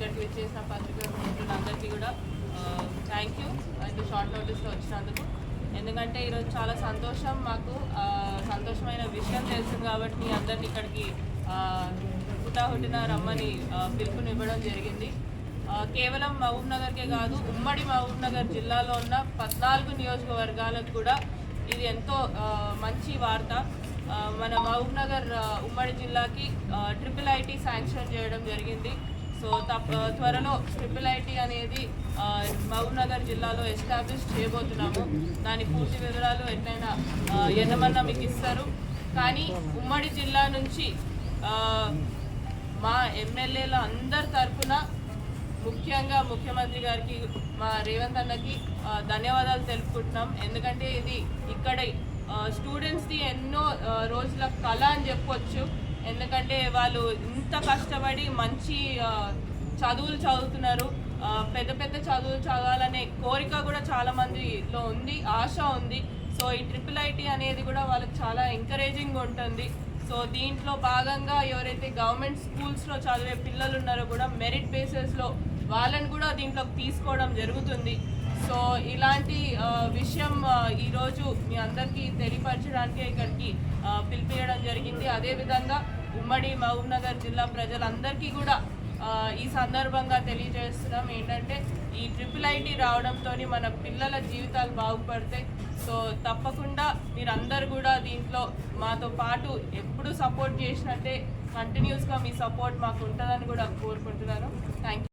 ఇక్కడికి వచ్చేసిన పత్రికా మిత్రులందరికీ కూడా థ్యాంక్ యూ అయితే షార్ట్ నోటీస్లో వచ్చినందుకు. ఎందుకంటే ఈరోజు చాలా సంతోషం మాకు. సంతోషమైన విషయం తెలిసింది కాబట్టి మీ అందరిని ఇక్కడికి హుటాహుటిన రమ్మని పిలుపునివ్వడం జరిగింది. కేవలం మహబూబ్ నగర్కే కాదు ఉమ్మడి మహబూబ్ నగర్ జిల్లాలో ఉన్న పద్నాలుగు నియోజకవర్గాలకు కూడా ఇది ఎంతో మంచి వార్త. మన మహబూబ్ నగర్ ఉమ్మడి జిల్లాకి ట్రిపుల్ ఐటీ శాంక్షన్ చేయడం జరిగింది. సో తప్ప త్వరలో ట్రిపుల్ ఐటీ అనేది మహబూబ్నగర్ జిల్లాలో ఎస్టాబ్లిష్ చేయబోతున్నాము. దాని పూర్తి వివరాలు ఎట్లయినా ఎన్నమన్నా మీకు ఇస్తారు. కానీ ఉమ్మడి జిల్లా నుంచి మా ఎమ్మెల్యేల అందరి తరఫున ముఖ్యంగా ముఖ్యమంత్రి గారికి మా రేవంత్ అన్నకి ధన్యవాదాలు తెలుపుకుంటున్నాం. ఎందుకంటే ఇది ఇక్కడ స్టూడెంట్స్ది ఎన్నో రోజుల కళ అని చెప్పొచ్చు. ఎందుకంటే వాళ్ళు ఇంత కష్టపడి మంచి చదువులు చదువుతున్నారు. పెద్ద పెద్ద చదువులు చదవాలనే కోరిక కూడా చాలా మందిలో ఉంది ఆశ ఉంది. సో ఈ ట్రిపుల్ ఐటీ అనేది కూడా వాళ్ళకి చాలా ఎంకరేజింగ్ ఉంటుంది. సో దీంట్లో భాగంగా ఎవరైతే గవర్నమెంట్ స్కూల్స్లో చదివే పిల్లలు ఉన్నారో కూడా మెరిట్ బేసిస్లో వాళ్ళని కూడా దీంట్లోకి తీసుకోవడం జరుగుతుంది. సో ఇలాంటి విషయం ఈరోజు మీ అందరికీ తెలియపరచడానికి ఇక్కడికి పిలిపించడం జరిగింది. అదేవిధంగా ఉమ్మడి మహబూబ్నగర్ జిల్లా ప్రజలందరికీ కూడా ఈ సందర్భంగా తెలియజేస్తున్నాం. ఏంటంటే ఈ ట్రిపుల్ ఐటీ రావడంతో మన పిల్లల జీవితాలు బాగుపడతాయి. సో తప్పకుండా మీరందరూ కూడా దీంట్లో మాతో పాటు ఎప్పుడు సపోర్ట్ చేసినట్టే కంటిన్యూస్గా మీ సపోర్ట్ మాకు ఉంటుందని కూడా కోరుకుంటున్నాను. థ్యాంక్